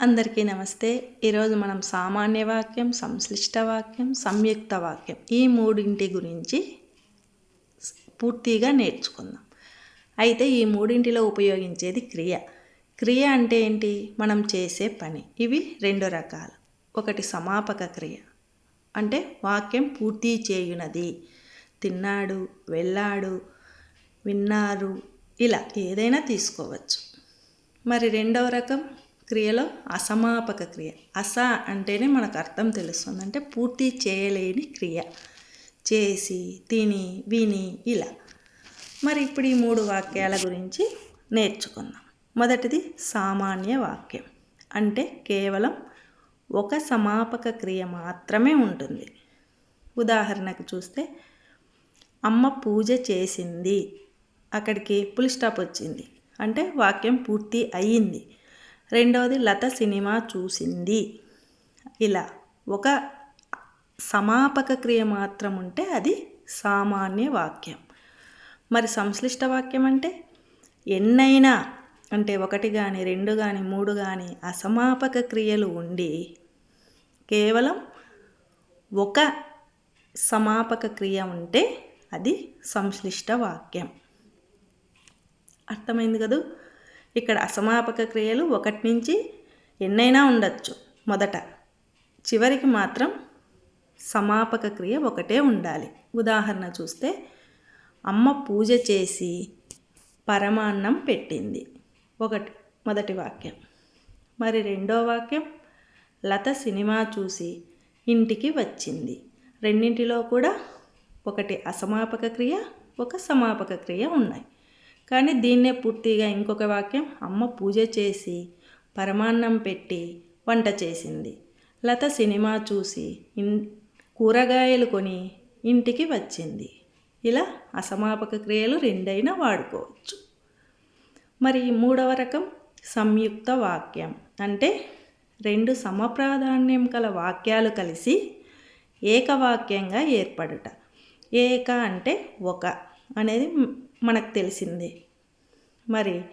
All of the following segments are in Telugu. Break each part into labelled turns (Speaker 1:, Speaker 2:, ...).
Speaker 1: అందరికీ నమస్తే. ఈరోజు మనం సామాన్య వాక్యం సంశ్లిష్ట వాక్యం సంయుక్త వాక్యం ఈ మూడింటి గురించి పూర్తిగా నేర్చుకుందాం. అయితే ఈ మూడింటిలో ఉపయోగించేది క్రియ. క్రియ అంటే ఏంటి? మనం చేసే పని. ఇవి రెండు రకాలు. ఒకటి సమాపక క్రియ. అంటే వాక్యం పూర్తి చేయునది. తిన్నాడు వెళ్ళాడు విన్నారు ఇలా ఏదైనా తీసుకోవచ్చు. మరి రెండవ రకం? క్రియలో అసమాపక క్రియ. అస అంటేనే మనకు అర్థం తెలుస్తుంది. అంటే పూర్తి చేయలేని క్రియ. చేసి తిని విని ఇలా. మరి ఇప్పుడు ఈ మూడు వాక్యాల గురించి నేర్చుకుందాం. మొదటిది సామాన్య వాక్యం. అంటే కేవలం ఒక సమాపక క్రియ మాత్రమే ఉంటుంది. ఉదాహరణకు చూస్తే అమ్మ పూజ చేసింది. అక్కడికి పులి స్టాప్ వచ్చింది. అంటే వాక్యం పూర్తి అయ్యింది. రెండవది లత సినిమా చూసింది. ఇలా ఒక సమాపక క్రియ మాత్రం ఉంటే అది సామాన్య వాక్యం. మరి సంశ్లిష్ట వాక్యం అంటే ఎన్నైనా అంటే ఒకటి కానీ రెండు కానీ మూడు కానీ అసమాపక క్రియలు ఉండి కేవలం ఒక సమాపక క్రియ ఉంటే అది సంశ్లిష్ట వాక్యం. అర్థమైంది కదూ? ఇక్కడ అసమాపక క్రియలు ఒకటి నుంచి ఎన్నైనా ఉండొచ్చు. మొదట చివరికి మాత్రం సమాపక క్రియ ఒకటే ఉండాలి. ఉదాహరణ చూస్తే అమ్మ పూజ చేసి పరమాన్నం పెట్టింది. ఒకటి మొదటి వాక్యం. మరి రెండో వాక్యం లత సినిమా చూసి ఇంటికి వచ్చింది. రెండింటిలో కూడా ఒకటి అసమాపక క్రియ ఒక సమాపక క్రియ ఉన్నాయి. కానీ దీన్నే పూర్తిగా ఇంకొక వాక్యం అమ్మ పూజ చేసి పరమాన్నం పెట్టి వంట చేసింది. లత సినిమా చూసి ఇన్ కూరగాయలు కొని ఇంటికి వచ్చింది. ఇలా అసమాపక క్రియలు రెండైనా వాడుకోవచ్చు. మరి మూడవ రకం సంయుక్త వాక్యం. అంటే రెండు సమప్రాధాన్యం గల వాక్యాలు కలిసి ఏకవాక్యంగా ఏర్పడుట. ఏక అంటే ఒక అనేది మనకు తెలిసిందే. మరి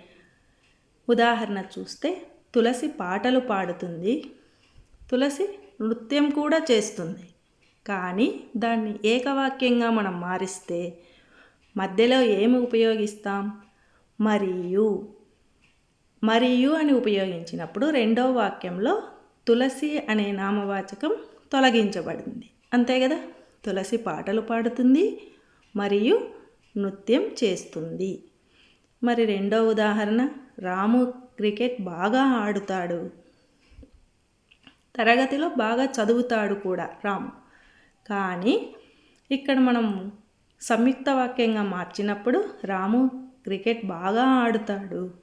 Speaker 1: ఉదాహరణ చూస్తే తులసి పాటలు పాడుతుంది. తులసి నృత్యం కూడా చేస్తుంది. కానీ దాన్ని ఏకవాక్యంగా మనం మారిస్తే మధ్యలో ఏమి ఉపయోగిస్తాం? మరియు మరియు అని ఉపయోగించినప్పుడు రెండవ వాక్యంలో తులసి అనే నామవాచకం తొలగించబడింది. అంతే కదా? తులసి పాటలు పాడుతుంది మరియు నృత్యం చేస్తుంది. మరి రెండో ఉదాహరణ రాము క్రికెట్ బాగా ఆడుతాడు. తరగతిలో బాగా చదువుతాడు కూడా రాము. కానీ ఇక్కడ మనం సంయుక్త వాక్యంగా మార్చినప్పుడు రాము క్రికెట్ బాగా ఆడుతాడు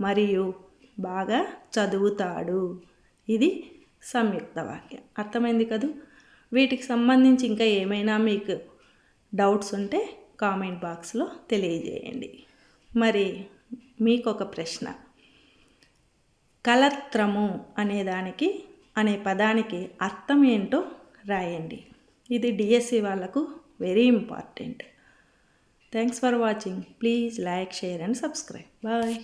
Speaker 1: మరియు బాగా చదువుతాడు. ఇది సంయుక్త వాక్యం. అర్థమైంది కదూ? వీటికి సంబంధించి ఇంకా ఏమైనా మీకు డౌట్స్ ఉంటే కామెంట్ బాక్స్లో తెలియజేయండి. మరి మీకు ఒక ప్రశ్న. కలత్రము అనే దానికి అనే పదానికి అర్థం ఏంటో రాయండి. ఇది డిఎస్సి వాళ్ళకు very important thanks for watching please like share and subscribe bye